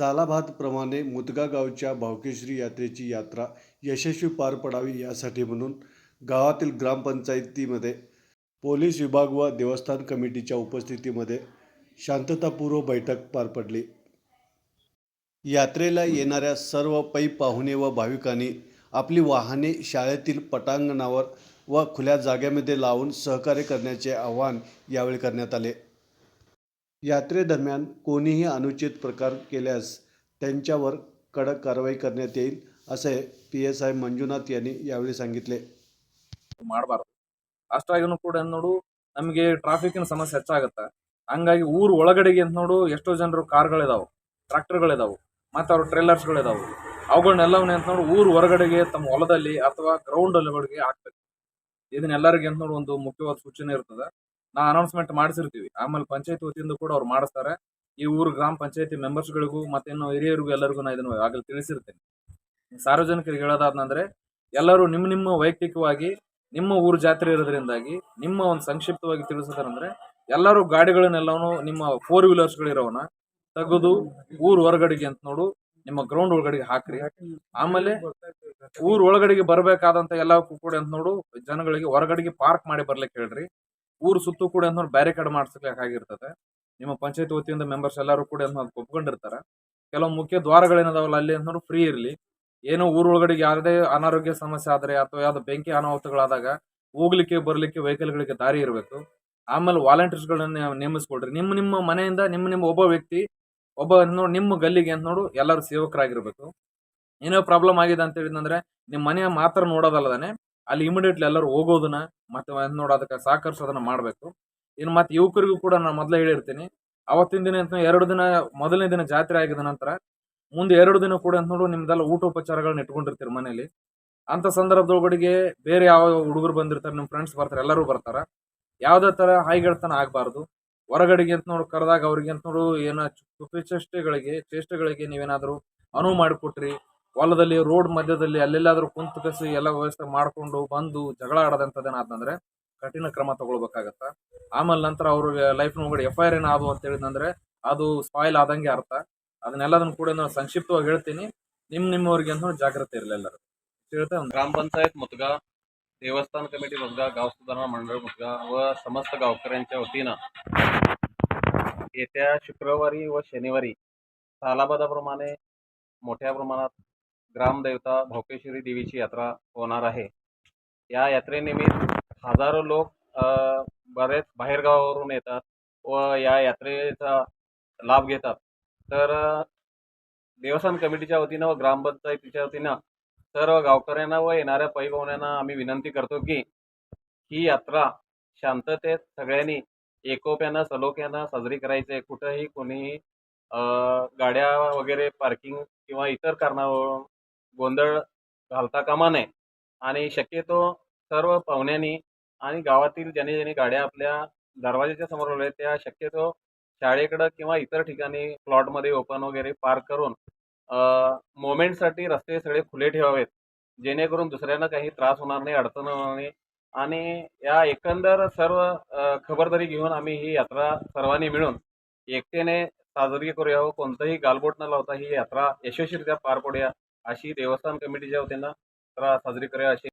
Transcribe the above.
सालाभातप्रमाणे मुदगा गावच्या भावकेश्री यात्रेची यात्रा यशस्वी पार पडावी यासाठी म्हणून गावातील ग्रामपंचायतीमध्ये पोलीस विभाग व देवस्थान कमिटीच्या उपस्थितीमध्ये शांततापूर्व बैठक पार पडली. यात्रेला येणाऱ्या सर्व पै पाहुणे व भाविकांनी आपली वाहने शाळेतील पटांगणावर व खुल्या जागेमध्ये लावून सहकार्य करण्याचे आवाहन यावेळी करण्यात आले. यात्रेदरम्यान कोणीही अनुचित प्रकार केल्यास त्यांच्यावर कडक कारवाई करण्यात येईल असे पी एस आय ಮಂಜುನಾಥ್ यांनी यावेळी सांगितले ಮಾಡಬಾರ್ದು ಅಷ್ಟಾಗಿನೂ ಕೂಡ ಏನ್ ನೋಡು ನಮಗೆ ಟ್ರಾಫಿಕ್ನ ಸಮಸ್ಯೆ ಹೆಚ್ಚಾಗುತ್ತೆ ಹಂಗಾಗಿ ಊರ್ ಒಳಗಡೆಗೆ ಅಂತ ನೋಡು ಎಷ್ಟೋ ಜನರು ಕಾರ್ಗಳಿದಾವು ಟ್ರಾಕ್ಟರ್ಗಳಿದಾವು ಮತ್ತು ಅವ್ರ ಟ್ರೇಲರ್ಸ್ಗಳಿದಾವು ಅವುಗಳನ್ನೆಲ್ಲವನ್ನ ಅಂತ ನೋಡು ಊರ್ ಹೊರಗಡೆಗೆ ತಮ್ಮ ಹೊಲದಲ್ಲಿ ಅಥವಾ ಗ್ರೌಂಡ್ ಅಲ್ಲಿಗಳಿಗೆ ಹಾಕ್ಬೇಕು ಇದನ್ನೆಲ್ಲರಿಗೆ ಅಂತ ನೋಡು ಒಂದು ಮುಖ್ಯವಾದ ಸೂಚನೆ ಇರ್ತದೆ ನಾ ಅನೌನ್ಸ್ಮೆಂಟ್ ಮಾಡಿಸಿರ್ತೀವಿ. ಆಮೇಲೆ ಪಂಚಾಯತ್ ವತಿಯಿಂದ ಕೂಡ ಅವ್ರು ಮಾಡಿಸ್ತಾರೆ. ಈ ಊರು ಗ್ರಾಮ ಪಂಚಾಯತಿ ಮೆಂಬರ್ಸ್ಗಳಿಗೂ ಮತ್ತೇನು ಹಿರಿಯರಿಗೂ ಎಲ್ಲರಿಗೂ ನಾ ಇದನ್ನು ಆಗಲಿ ತಿಳಿಸಿರ್ತೀನಿ. ಸಾರ್ವಜನಿಕರಿಗೆ ಹೇಳೋದಾದ್ನಂದ್ರೆ ಎಲ್ಲರೂ ನಿಮ್ಮ ನಿಮ್ಮ ವೈಯಕ್ತಿಕವಾಗಿ ನಿಮ್ಮ ಊರು ಜಾತ್ರೆ ಇರೋದ್ರಿಂದಾಗಿ ನಿಮ್ಮ ಒಂದು ಸಂಕ್ಷಿಪ್ತವಾಗಿ ತಿಳಿಸೋದಂದ್ರೆ ಎಲ್ಲರೂ ಗಾಡಿಗಳನ್ನೆಲ್ಲವೂ ನಿಮ್ಮ ಫೋರ್ ವೀಲರ್ಸ್ಗಳಿರೋವನ್ನ ತೆಗೆದು ಊರ್ ಹೊರಗಡೆಗೆ ಅಂತ ನೋಡು, ನಿಮ್ಮ ಗ್ರೌಂಡ್ ಒಳಗಡೆಗೆ ಹಾಕ್ರಿ. ಆಮೇಲೆ ಊರ್ ಒಳಗಡೆಗೆ ಬರಬೇಕಾದಂತ ಎಲ್ಲ ಕೂಡ ಅಂತ ನೋಡು, ಜನಗಳಿಗೆ ಹೊರಗಡೆಗೆ ಪಾರ್ಕ್ ಮಾಡಿ ಬರ್ಲಿಕ್ಕೆ ಹೇಳ್ರಿ. ಊರು ಸುತ್ತು ಕೂಡ ಅಂತ ನೋಡಿ ಬ್ಯಾರಿಕೇಡ್ ಮಾಡಿಸ್ಲಿಕ್ಕಾಗಿರ್ತದೆ. ನಿಮ್ಮ ಪಂಚಾಯತ್ ವತಿಯಿಂದ ಮೆಂಬರ್ಸ್ ಎಲ್ಲರೂ ಕೂಡ ಅದ್ಕೆ ಒಪ್ಕೊಂಡಿರ್ತಾರೆ. ಕೆಲವು ಮುಖ್ಯ ದ್ವಾರಗಳೇನದಾವಲ್ಲ, ಅಲ್ಲಿ ಅಂತ ನೋಡಿ ಫ್ರೀ ಇರಲಿ. ಏನೋ ಊರೊಳಗಡೆಗೆ ಯಾವುದೇ ಅನಾರೋಗ್ಯ ಸಮಸ್ಯೆ ಆದರೆ ಅಥವಾ ಯಾವ್ದು ಬೆಂಕಿ ಅನಾಹುತಗಳಾದಾಗ ಹೋಗ್ಲಿಕ್ಕೆ, ಬರಲಿಕ್ಕೆ ವೆಹಿಕಲ್ಗಳಿಗೆ ದಾರಿ ಇರಬೇಕು. ಆಮೇಲೆ ವಾಲಂಟಿಯರ್ಸ್ಗಳನ್ನ ನೇಮಿಸ್ಕೊಳ್ರಿ. ನಿಮ್ಮ ನಿಮ್ಮ ಮನೆಯಿಂದ ನಿಮ್ಮ ನಿಮ್ಮ ಒಬ್ಬ ವ್ಯಕ್ತಿ, ಒಬ್ಬ ನೋಡಿ ನಿಮ್ಮ ಗಲ್ಲಿಗೆ ಅಂತ ನೋಡು ಎಲ್ಲರೂ ಸೇವಕರಾಗಿರ್ಬೇಕು. ಏನೋ ಪ್ರಾಬ್ಲಮ್ ಆಗಿದೆ ಅಂತ ಹೇಳಿದಂದ್ರೆ ನಿಮ್ಮ ಮನೆಯ ಮಾತ್ರ ನೋಡೋದಲ್ಲದಾನೆ ಅಲ್ಲಿ ಇಮಿಡಿಯೇಟ್ಲಿ ಎಲ್ಲರೂ ಹೋಗೋದನ್ನ ಮತ್ತೆ ಅದ್ ನೋಡು ಅದಕ್ಕೆ ಸಹಕರಿಸೋದನ್ನ ಮಾಡಬೇಕು. ಇನ್ನು ಮತ್ತೆ ಯುವಕರಿಗೂ ಕೂಡ ನಾನು ಮೊದಲೇ ಹೇಳಿರ್ತೀನಿ. ಅವತ್ತಿನ ದಿನ ಅಂತ ಎರಡು ದಿನ, ಮೊದಲನೇ ದಿನ ಜಾತ್ರೆ ಆಗಿದ ನಂತರ ಮುಂದೆ ಎರಡು ದಿನ ಕೂಡ ಅಂತ ನೋಡು ನಿಮ್ದೆಲ್ಲ ಊಟೋಪಚಾರಗಳನ್ನ ಇಟ್ಕೊಂಡಿರ್ತೀರಿ ಮನೇಲಿ. ಅಂತ ಸಂದರ್ಭದೊಳಗಡೆಗೆ ಬೇರೆ ಯಾವ ಹುಡುಗರು ಬಂದಿರ್ತಾರೆ ನಿಮ್ಮ ಫ್ರೆಂಡ್ಸ್ ಬರ್ತಾರೆ, ಎಲ್ಲರೂ ಬರ್ತಾರ. ಯಾವುದೇ ತರ ಹಾಯ್ಗೆಳ್ತನ ಆಗಬಾರ್ದು. ಹೊರಗಡೆಗೆ ಅಂತ ನೋಡು ಕರೆದಾಗ ಅವ್ರಿಗೆ ಅಂತ ನೋಡು ಏನೋ ಚೇಷ್ಟೆಗಳಿಗೆ ಚೇಷ್ಟೆಗಳಿಗೆ ನೀವೇನಾದರೂ ಅನುವು ಮಾಡಿಕೊಟ್ರಿ ಹೊಲದಲ್ಲಿ ರೋಡ್ ಮಧ್ಯದಲ್ಲಿ ಅಲ್ಲೆಲ್ಲಾದ್ರೂ ಕುಂತು ಕಸಿ ಎಲ್ಲ ವ್ಯವಸ್ಥೆ ಮಾಡಿಕೊಂಡು ಬಂದು ಜಗಳ ಆಡೋದಂಥದ್ದೇನಾದಂದ್ರೆ ಕಠಿಣ ಕ್ರಮ ತಗೊಳ್ಬೇಕಾಗತ್ತ ಆಮೇಲೆ ನಂತರ ಅವ್ರಿಗೆ ಲೈಫ್ ಒಳಗಡೆ ಎಫ್ ಐ ಆರ್ ಏನಾದು ಅಂತ ಹೇಳಿದಂದ್ರೆ ಅದು ಸ್ಪಾಯ್ಲ್ ಆದಂಗೆ ಅರ್ಥ ಅದನ್ನೆಲ್ಲದನ್ನು ಕೂಡ ನಾನು ಸಂಕ್ಷಿಪ್ತವಾಗಿ ಹೇಳ್ತೀನಿ ನಿಮ್ ನಿಮ್ಮವ್ರಿಗೆ ಅಂತ ನೋಡಿ ಜಾಗ್ರತೆ ಇರಲಿ ಎಲ್ಲರೂ ಇಷ್ಟು ಹೇಳ್ತಾ ಒಂದು ग्राम पंचायत मुतगा देवस्थान कमिटी मुतगा गाव सुधारणा मंडळ मुतगा व समस्त गावकऱ्यांच्या वतीनं येत्या शुक्रवारी व शनिवारी सालाबादाप्रमाणे मोठ्या प्रमाणात ग्रामदेवता भावकेश्वरी देवीची यात्रा होणार आहे. या यात्रेनिमित्त हजारो लोक बरेच बाहेरगावावरून येतात व या यात्रेचा लाभ घेतात. तर देवस्थान कमिटीच्या वतीनं व ग्रामपंचायतीच्या वतीनं सर्व गावकऱ्यांना व येणाऱ्या पैपाहुण्यांना आम्ही विनंती करतो की ही यात्रा शांततेत सगळ्यांनी एकोप्यानं सलोख्यानं साजरी करायची आहे. कुठंही कोणीही गाड्या वगैरे पार्किंग किंवा इतर कारणावरून गोंधळ घालता कामा नये. आणि शक्यतो सर्व पाहुण्यांनी आणि गावातील ज्याने ज्याने गाड्या आपल्या दरवाजाच्या समोर लावल्या त्या शक्यतो शाळेकडं किंवा इतर ठिकाणी प्लॉटमध्ये ओपन वगैरे पार्क करून मोमेंटसाठी रस्ते सगळे खुले ठेवावेत. जेणेकरून दुसऱ्यांना काही त्रास होणार नाही अडचण होणार नाही. आणि या एकंदर सर्व खबरदारी घेऊन आम्ही ही यात्रा सर्वांनी मिळून एकटेने साजरी करूया व कोणतंही गालबोट न लावता ही यात्रा यशस्वीरित्या पार पडूया. अशी देवस्थान कमिटी जे होते ना तर साजरी करा अशी